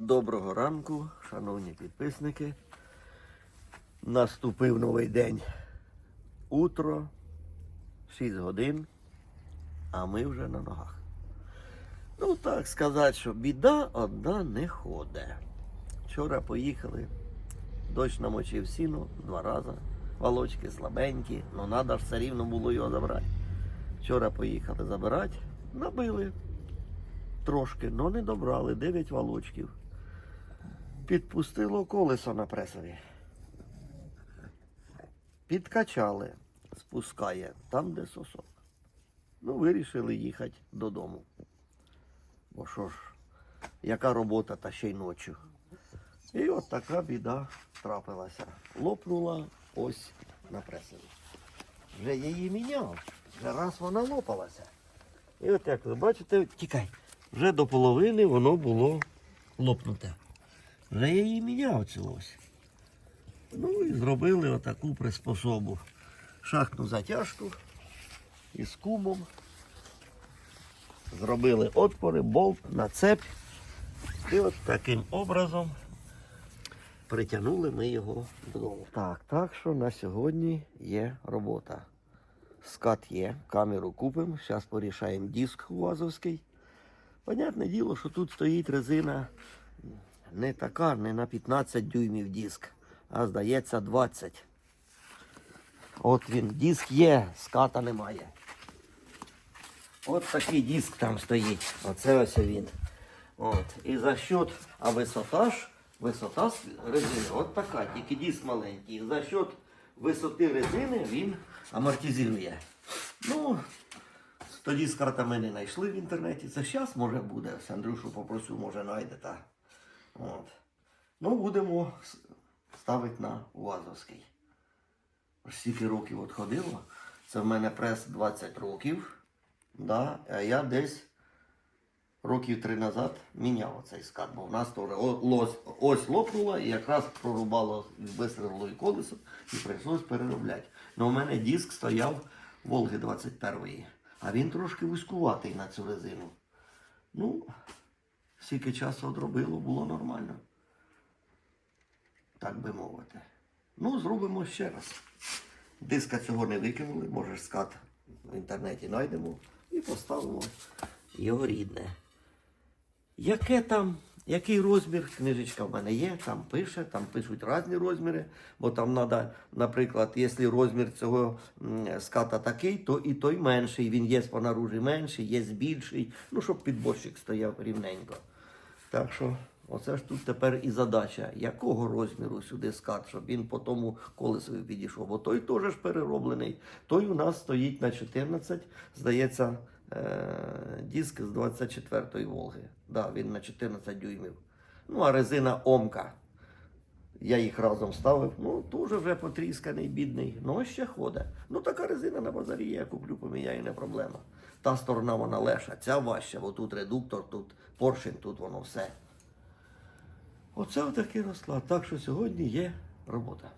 Доброго ранку, шановні підписники. Наступив новий день. Утро, 6 годин, а ми вже на ногах. Ну, так сказати, що біда одна не ходить. Вчора поїхали, дощ намочив сіно два рази, волочки слабенькі, але треба ж все рівно було його забрати. Вчора поїхали забирати, набили трошки, але не добрали 9 волочків. Підпустило колесо на пресові. Підкачали, спускає там, де сосок. Ну, вирішили їхати додому. Бо що ж, яка робота та ще й ночі. І от така біда трапилася. Лопнула ось на пресові. Вже її міняв, вже раз вона лопалася. І от як ви бачите, тікай, вже до половини воно було лопнуте. Вже я її міняв цю ось. Ну і зробили отаку приспособу. Шахтну затяжку із кубом. Зробили отпори, болт на цепь. І от таким образом притягнули ми його додому. Так, так що на сьогодні є робота. Скат є, камеру купимо, зараз порішаємо диск УАЗовський. Понятне діло, що тут стоїть резина не така, не на 15 дюймів диск, а здається 20. От він, диск є, ската немає. От такий диск там стоїть. Оце ось він. От. І за счет, а висота ж, висота резини, от така, тільки диск маленький. І за счет висоти резини він амортизує. Ну, тоді з картами не знайшли в інтернеті. Це зараз може буде. Андрюшу попросю, може знайдете. От. Ну, будемо ставити на УАЗовський. Ось стільки років от ходило. Це в мене прес 20 років. Да, а я десь років три назад міняв цей скат, бо в нас теж о- лось, ось лопнула і якраз прорубало, вистрілило і колесо, і прийшлось переробляти. Ну, у мене диск стояв Волги 21-ї, а він трошки вузькуватий на цю резину. Ну, скільки часу одробило, було нормально. Так би мовити. Ну, зробимо ще раз. Диска цього не викинули, може скат в інтернеті знайдемо і поставимо його рідне. Яке там, який розмір, книжечка в мене є, там пише, там пишуть різні розміри, бо там треба, наприклад, якщо розмір цього ската такий, то і той менший. Він є по наружі менший, є більший, ну, щоб підборщик стояв рівненько. Так що, оце ж тут тепер і задача, якого розміру сюди скат, щоб він по тому колесові підійшов. Бо той теж перероблений. Той у нас стоїть на 14, здається, е- диск з 24-ї Волги. Да, він на 14 дюймів. Ну, а резина Омка. Я їх разом ставив. Ну, дуже вже потрісканий, бідний. Ну, ще ходить. Ну, така резина на базарі я куплю, поміняю, не проблема. Та сторона вона леша, ця важча, бо тут редуктор, тут поршень, тут воно все. Оце отакий розклад. Так що сьогодні є робота.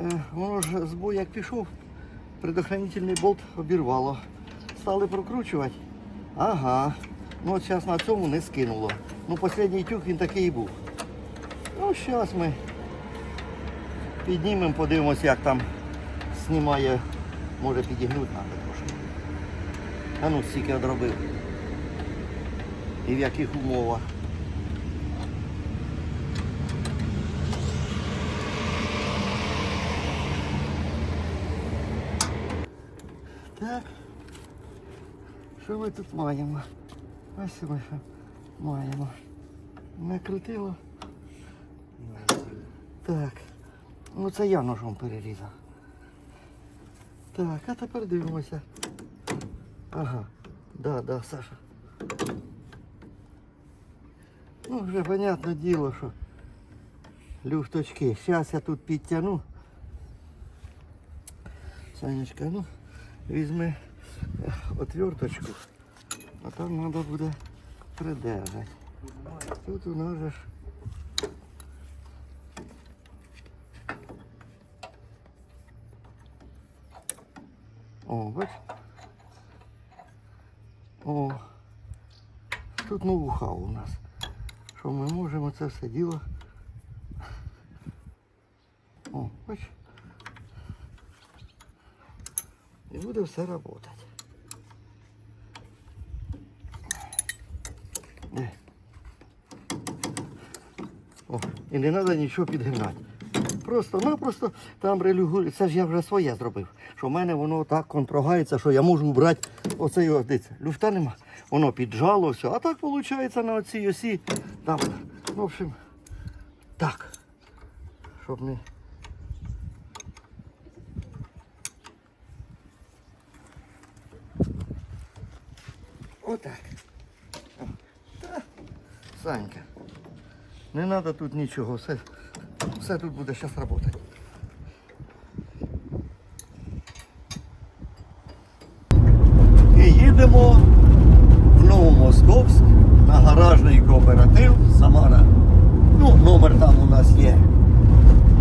Е, Воно ж збой як пішов, предохранительний болт обірвало. Стали прокручувати. Ага. Ну от зараз на цьому не скинуло. Ну, останній тюк він такий і був. Ну, зараз ми піднімемо, подивимося, як там знімає. Може підігнути треба трошки. А ну, стільки одробив. І в яких умовах. Так. Що ми тут маємо? Ось ми що маємо. Накрутило. Так. Ну це я ножом перерізав. Так, а тепер дивимося. Ага. Да, да, Саша. Ну, вже понятне діло, що люфточки. Зараз я тут підтягну. Санечка, ну, візьми е, отверточку, а там треба буде придержати. Тут у нас ж О, бач? О. тут ноу-хау у нас. Що ми можемо це все діло. О, бач. І буде все працювати. О, і не треба нічого підгинати. Просто-напросто там релюгує. Це ж я вже своє зробив. Що в мене воно так контрогається, що я можу брати оцей дивіться, люфта нема. Воно піджало все. А так виходить на оцій осі. Там, ну, в общем, так. Щоб не. Отак. Та, Санька. Не треба тут нічого, все, все тут буде зараз працювати. І їдемо в Новомосковськ на гаражний кооператив Самара. Ну, номер там у нас є.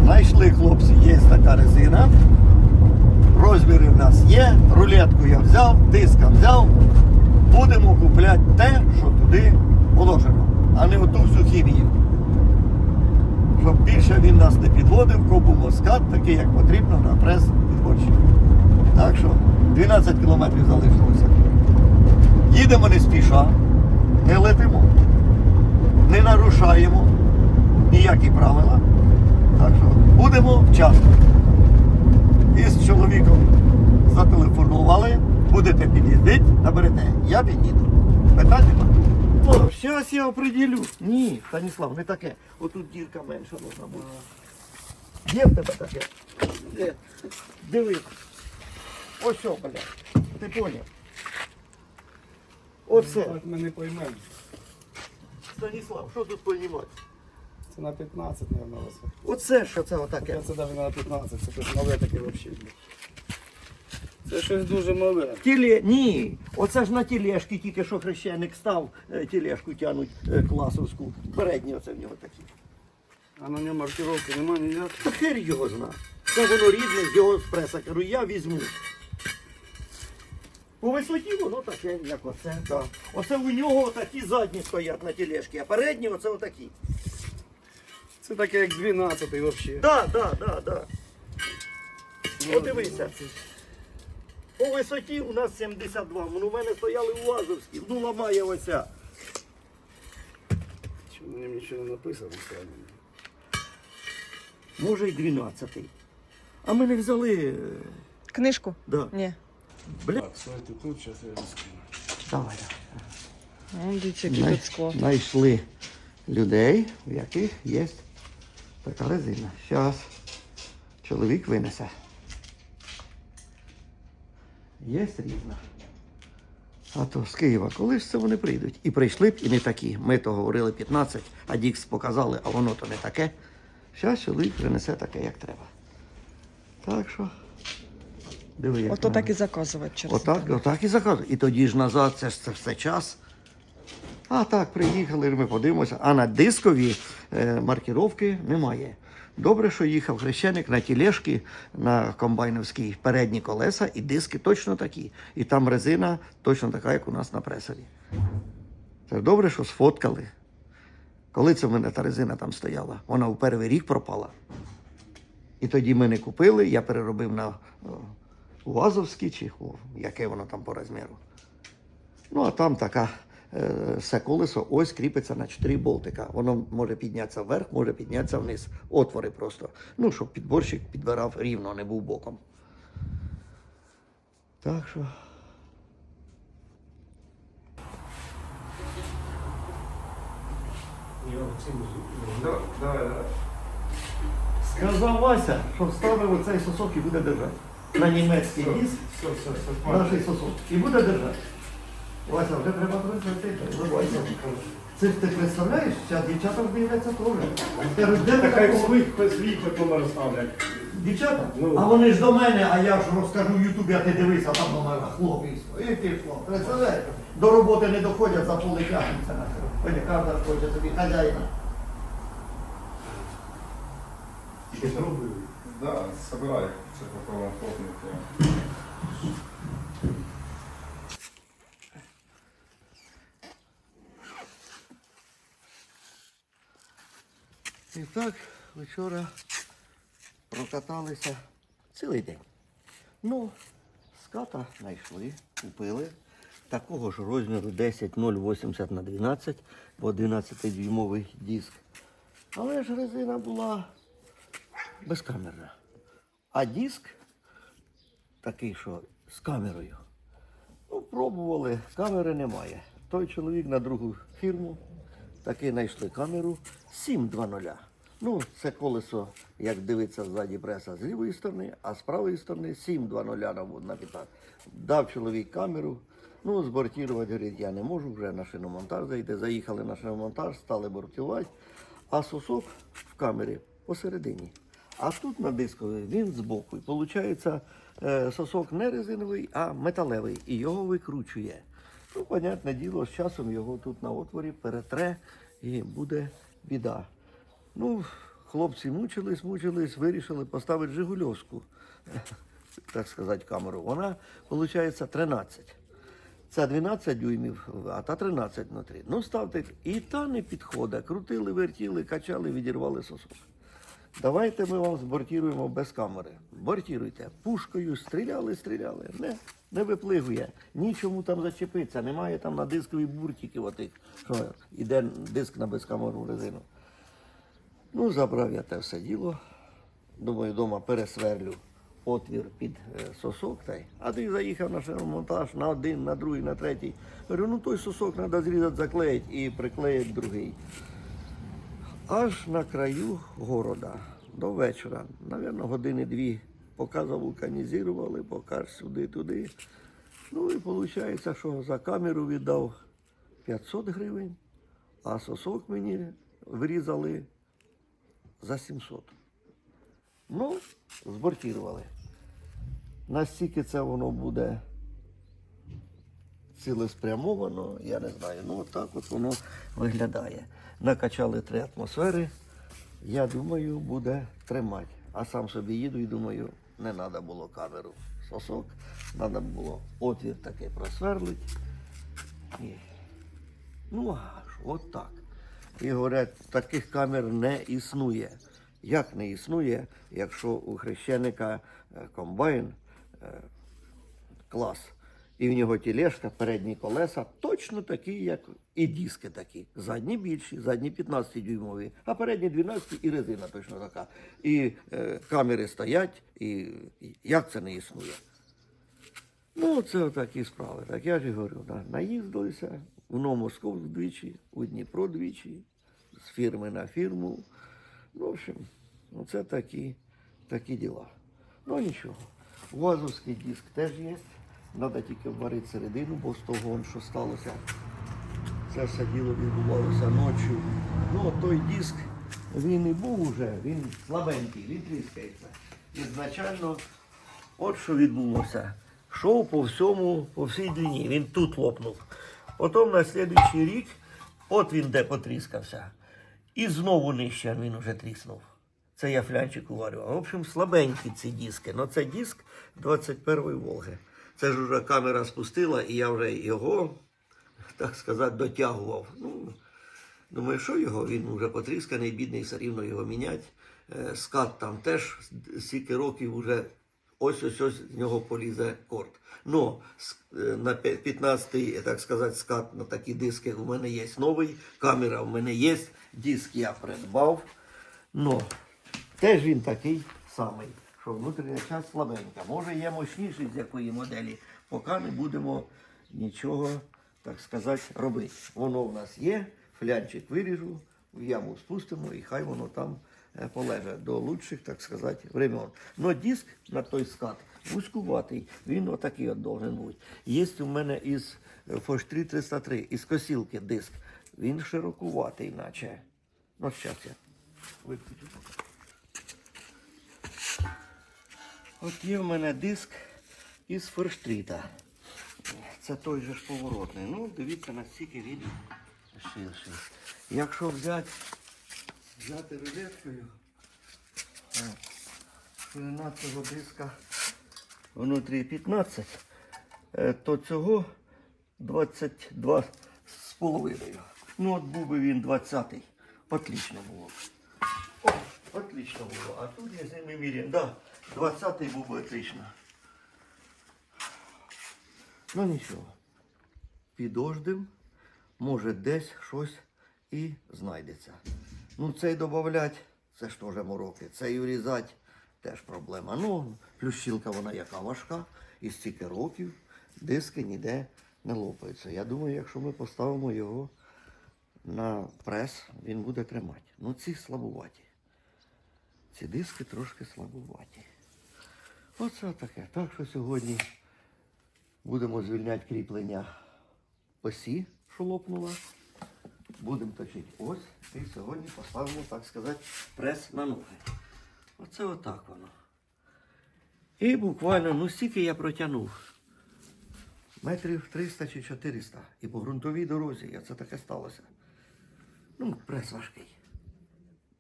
Знайшли хлопці, є така резина. Розміри в нас є. Рулетку я взяв, диска взяв. Будемо купляти те, що туди положено, а не оту всю хімію щоб більше він нас не підводив, кобу москат, такий, як потрібно, на прес підборщик. Так що 12 кілометрів залишилося. Їдемо не спіша, не летимо, не нарушаємо ніякі правила. Так що будемо вчасно. Із чоловіком зателефонували, будете під'їздити, наберете. Я під'їду. Питань нема. О, зараз я оприділю. Ні, Станіслав, не таке. Отут дірка менша должна бути. Є в тебе таке? Де? Диви. Ось що, бля. Ти поняв? Оце. Так ми не поймемо. Станіслав, що тут понімати? Це на 15, мабуть. Оце що це отаке? Це навіть не на 15, це щось мале таке взагалі. Це щось дуже мале. Тіле... Ні, оце ж на тілешки тільки що хрещеник став, е, тілешку тянуть е, класовську. Передні оце в нього такі. А на ньому маркировки немає ніяк. Та хер його зна. Це воно рідне з його з преса. Кажу, я візьму. По висоті воно таке, як оце. Да. Оце у нього такі задні стоять на тілешці, а передні оце отакі. Це таке як 12 взагалі. Так, так, так, так. Подивися. По висоті у нас 72. Ну, у мене стояли у Лазовській. Ну ламає оця. Чому на ньому нічого не написано? Може й 12. А ми не взяли. е, Книжку? Да. Ні. Бля. Так, стойте тут, зараз я розкину. Давай. Ну, Дивіться, який тут скло. Знайшли людей, в яких є така резина. Зараз чоловік винесе. Є різна. А то з Києва, коли ж це вони прийдуть? І прийшли б, і не такі. Ми то говорили 15, а Дікс показали, а воно то не таке. Зараз чоловік принесе таке, як треба. Так що. Диви, як Ото так і заказувати через Отак, інтернет. отак і заказують. І тоді ж назад це ж це все час. А так, приїхали, ми подивимося. А на дискові е, маркіровки немає. Добре, що їхав хрещеник на тілешки, на комбайновській передні колеса, і диски точно такі. І там резина точно така, як у нас на пресові. Це добре, що сфоткали. Коли це в мене та резина там стояла? Вона у перший рік пропала. І тоді ми не купили, я переробив на УАЗовський чи о, яке воно там по розміру. Ну, а там така е, все колесо ось кріпиться на чотири болтика. Воно може піднятися вверх, може піднятися вниз. Отвори просто. Ну, щоб підборщик підбирав рівно, не був боком. Так що. Сказав Вася, що вставив оцей сосок і буде держати. На німецький диск Все, все, все. наший сосок. І буде держати. Вася, вже треба працювати. Це ж ти представляєш, зараз дівчата дивляться теж. Так. Дівчата? Ну. А вони ж до мене, а я ж розкажу в Ютубі, а ти дивися, там номера хлопівсько. І ти хлоп. Представляєш? До роботи не доходять, за поле тягнуться на це. Ой, хоче собі хазяїна. Що зробили? Да, собирай, це попробуємо І так, вчора прокаталися цілий день. Ну, ската знайшли, купили. Такого ж розміру 10 080 на 12 по 11-дюймовий диск. Але ж резина була безкамерна. А диск такий, що з камерою. Ну, пробували, камери немає. Той чоловік на другу фірму таки знайшли камеру 720. Ну, це колесо, як дивиться ззаді преса з лівої сторони, а з правої сторони 720 на, 15. Дав чоловік камеру. Ну, збортувати, говорить, я не можу, вже на шиномонтаж зайде. Заїхали на шиномонтаж, стали бортувати, а сосок в камері посередині. А тут на дискові він збоку. Виходить, е, сосок не резиновий, а металевий. І його викручує. Ну, понятне діло, з часом його тут на отворі перетре і буде біда. Ну, хлопці мучились, мучились, вирішили поставити Жигульовську, так сказати, камеру. Вона, виходить, 13. Це 12 дюймів, а та 13 внутрі. Ну, ставте, і та не підходить. Крутили, вертіли, качали, відірвали сосок. Давайте ми вам збортіруємо без камери. Бортіруйте. Пушкою стріляли, стріляли. Не, не виплигує. Нічому там зачепитися. Немає там на дискові буртиків отих, що йде диск на безкамерну резину. Ну, забрав я те все діло. Думаю, вдома пересверлю отвір під е, сосок. Та й. А ти заїхав на шиномонтаж на один, на другий, на третій. Говорю, ну той сосок треба зрізати, заклеїти і приклеїти другий. Аж на краю города до вечора, навірно, години дві, поки завулканізували, поки сюди-туди. Ну і виходить, що за камеру віддав 500 гривень, а сосок мені врізали за 700. Ну, збортірували. Настільки це воно буде цілеспрямовано, я не знаю. Ну, так от воно виглядає. Накачали три атмосфери. Я думаю, буде тримати. А сам собі їду і думаю, не треба було камеру сосок, треба було отвір такий просверлити. І... Ну, а ж, от так. І говорять, таких камер не існує. Як не існує, якщо у хрещеника е, комбайн е, клас, і в нього тілешка, передні колеса точно такі, як і диски такі. Задні більші, задні 15 дюймові, а передні 12 і резина точно така. І е, камери стоять, і, і як це не існує? Ну, це такі справи. Так я ж говорю, на- наїздилися в Новомосковськ двічі, у Дніпро двічі, з фірми на фірму. Ну, в общем, ну, це такі, такі діла. Ну нічого. Вазовський диск теж є. Треба тільки варити середину, бо з того, що сталося, це все діло відбувалося ночі. Ну, той диск, він і був уже, він слабенький, він тріскається. Ізначально, от що відбулося. Шов по всьому, по всій длині. Він тут лопнув. Потім на слідуючий рік, от він де потріскався. І знову нижче він вже тріснув. Це я флянчик уварював. В общем, слабенькі ці диски. Ну це диск 21-ї Волги. Це ж вже камера спустила, і я вже його, так сказати, дотягував. Ну, думаю, що його? Він вже потрісканий, бідний, все рівно його міняти. Е, Скат там теж стільки років вже ось ось з нього полізе корт. Ну, на 15-й, так сказати, скат на такі диски у мене є новий, камера у мене є, диск я придбав. Ну, теж він такий самий, що внутрішня частина слабенька. Може є мощніший з якої моделі, поки не будемо нічого, так сказати, робити. Воно в нас є, флянчик виріжу, в яму спустимо і хай воно там е, полеже до лучших, так сказати, времен. Но диск на той скат вузькуватий, він отакий от должен бути. Є у мене із е, Foch 3 303, із косілки диск. Він широкуватий, наче. Ну, зараз я виключу. От є в мене диск із форштріта. Це той же ж поворотний. Ну, дивіться, наскільки він ширший. Якщо взяти, взяти розеткою, о, ширина цього диска внутрі 15, е, то цього 22 з половиною. Ну, от був би він 20-й. Отлично було. б. Отлично було. А тут я з ними міряю. Да, 20-й був би отлично. Ну нічого. Підождем, може десь щось і знайдеться. Ну, цей додавати, це ж теж мороки. Цей урізати теж проблема. Ну, плющилка вона яка важка, і стільки років диски ніде не лопаються. Я думаю, якщо ми поставимо його на прес, він буде тримати. Ну, ці слабуваті. Ці диски трошки слабуваті. Оце таке. Так що сьогодні будемо звільняти кріплення осі, що лопнула. Будемо точити ось і сьогодні поставимо, так сказати, прес на ноги. Оце отак воно. І буквально, ну стільки я протягнув. Метрів 300 чи 400. І по ґрунтовій дорозі, як це таке сталося. Ну, прес важкий.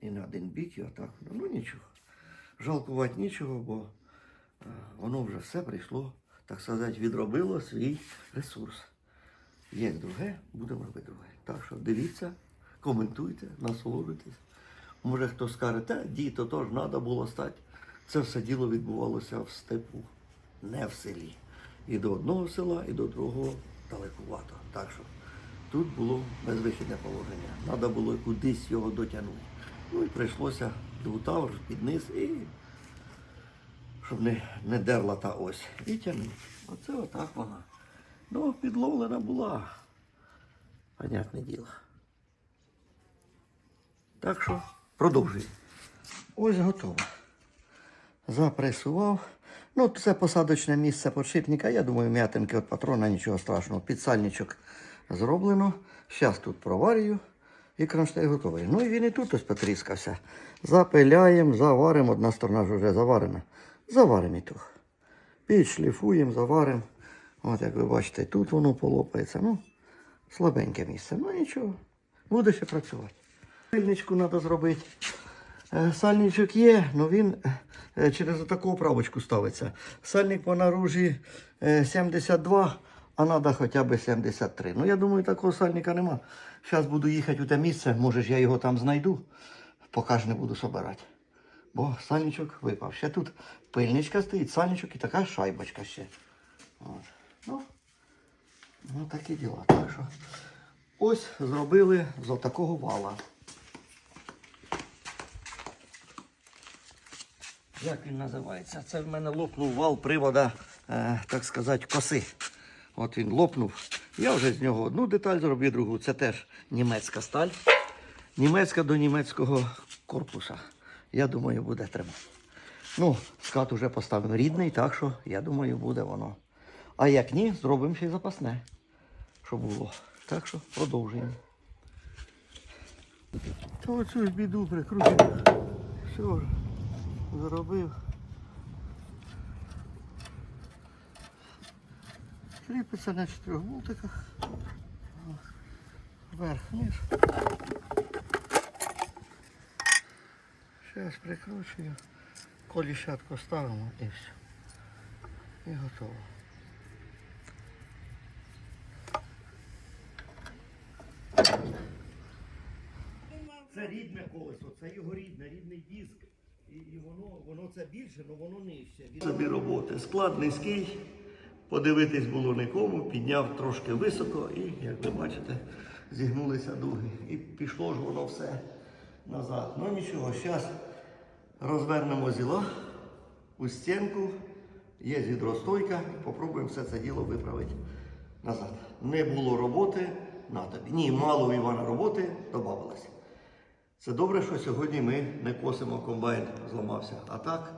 І на один бік, і отак. Ну нічого. Жалкувати нічого, бо воно вже все прийшло, так сказати, відробило свій ресурс. Є друге, будемо робити друге. Так що дивіться, коментуйте, насолоджуйтесь. Може хто скаже, та діто теж треба було стати. Це все діло відбувалося в степу, не в селі. І до одного села, і до другого далекувато. Так що тут було безвихідне положення. Треба було кудись його дотягнути. Ну і прийшлося двутавр під низ і щоб не, не дерла та ось. І тягнути. Оце отак вона. Ну, підловлена була. Понятне діло. Так що продовжуємо. Ось готово. Запресував. Ну, це посадочне місце подшипника. Я думаю, м'ятинки від патрона, нічого страшного. Підсальничок зроблено. Зараз тут проварюю. І кронштейн готовий. Ну і він і тут ось потріскався. Запиляємо, заваримо. Одна сторона вже заварена. Заваримо і ту. Підшліфуємо, заваримо. От як ви бачите, тут воно полопається. Ну, слабеньке місце. Ну нічого. Буде ще працювати. Сальничку треба зробити. Е, Сальничок є, але він е, через таку оправочку ставиться. Сальник по наружі е, 72, а треба хоча б 73. Ну, я думаю, такого сальника нема. Зараз буду їхати у те місце, може ж я його там знайду, поки ж не буду собирати. Бо сальничок випав. Ще тут пильничка стоїть, сальничок і така шайбочка ще. От. Ну, ну такі діла. Так що ось зробили з такого вала. Як він називається? Це в мене лопнув вал привода, е, так сказати, коси. От він лопнув. Я вже з нього одну деталь зробив, другу. Це теж німецька сталь. Німецька до німецького корпуса. Я думаю, буде тримати. Ну, скат уже поставив рідний, так що я думаю, буде воно. А як ні, зробимо ще й запасне, щоб було. Так що продовжуємо. Та оцю ж біду прикрутив. Все, зробив. Кріпиться на чотирьох болтиках. Вверх вниз. Зараз прикручую. Коліщатку ставимо і все. І готово. Це рідне колесо, це його рідне, рідний диск. І, і воно, воно це більше, але воно нижче. Собі роботи. Склад низький, подивитись було нікому, підняв трошки високо і, як ви бачите, зігнулися дуги. І пішло ж воно все назад. Ну нічого, зараз розвернемо зіла у стінку, є гідростойка, попробуємо все це діло виправити назад. Не було роботи на тобі. Ні, мало у Івана роботи додавалося. Це добре, що сьогодні ми не косимо комбайн, зламався. А так,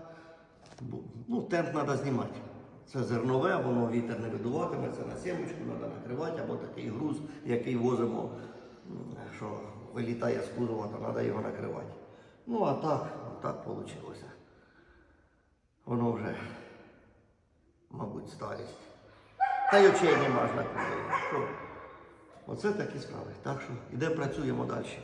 ну, тент треба знімати. Це зернове, воно вітер не видуватиме, це на сімочку треба накривати, або такий груз, який возимо, що вилітає з кузова, то треба його накривати. Ну а так, так вийшло. Воно вже, мабуть, старість. Та й очей не можна купити. Що? Оце такі справи. Так що йдемо працюємо далі.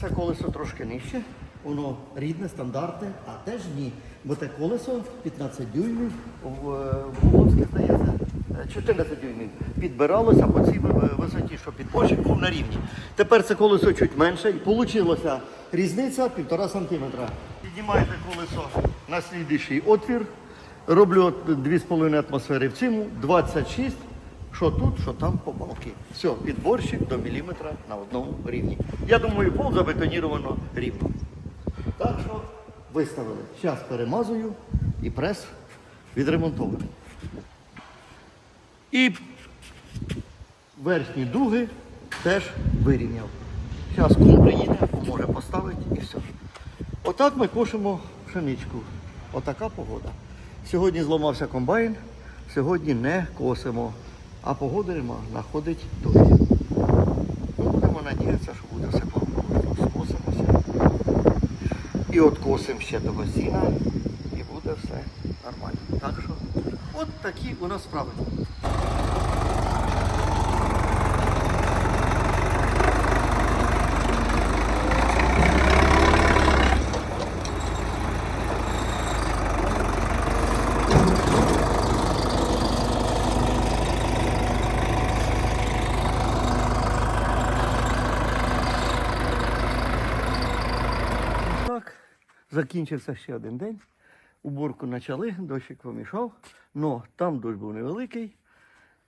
Це колесо трошки нижче, воно рідне, стандартне, а теж ні. Бо те колесо 15 дюймів в е, в Володське, здається, е, 14 дюймів підбиралося по цій висоті, що підпочик був на рівні. Тепер це колесо чуть менше і вийшло різниця півтора сантиметра. Піднімаєте колесо на слідуючий отвір. Роблю 2,5 атмосфери в цьому, 26, що тут, що там по балки. Все, підборщик до міліметра на одному рівні. Я думаю, пол забетоніровано рівно. Так що виставили. Зараз перемазую і прес відремонтований. І верхні дуги теж вирівняв. Зараз кум приїде, може поставити і все. Отак ми кошимо пшеничку. Отака погода. Сьогодні зламався комбайн, сьогодні не косимо, а погода нема, находить дощ. Ну, будемо надіятися, що буде все благополучно. Скосимося. І от косимо ще до сіна, і буде все нормально. Так що, от такі у нас справи. Так, закінчився ще один день. Уборку почали, дощик помішав. Но там дощ був невеликий.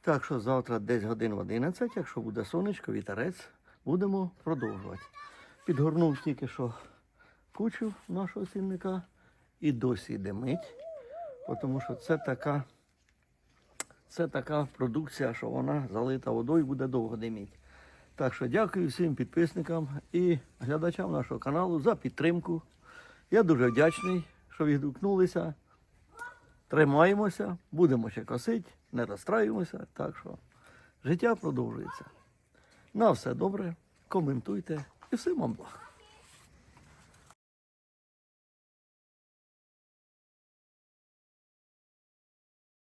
Так що завтра десь годин в 11, якщо буде сонечко, вітерець, будемо продовжувати. Підгорнув тільки що кучу нашого сільника і досі димить, тому що це така, це така продукція, що вона залита водою буде довго диміти. Так що дякую всім підписникам і глядачам нашого каналу за підтримку. Я дуже вдячний, що відгукнулися. Тримаємося, будемо ще косити, не розстраюємося. Так що життя продовжується. На все добре, коментуйте і всім вам благ.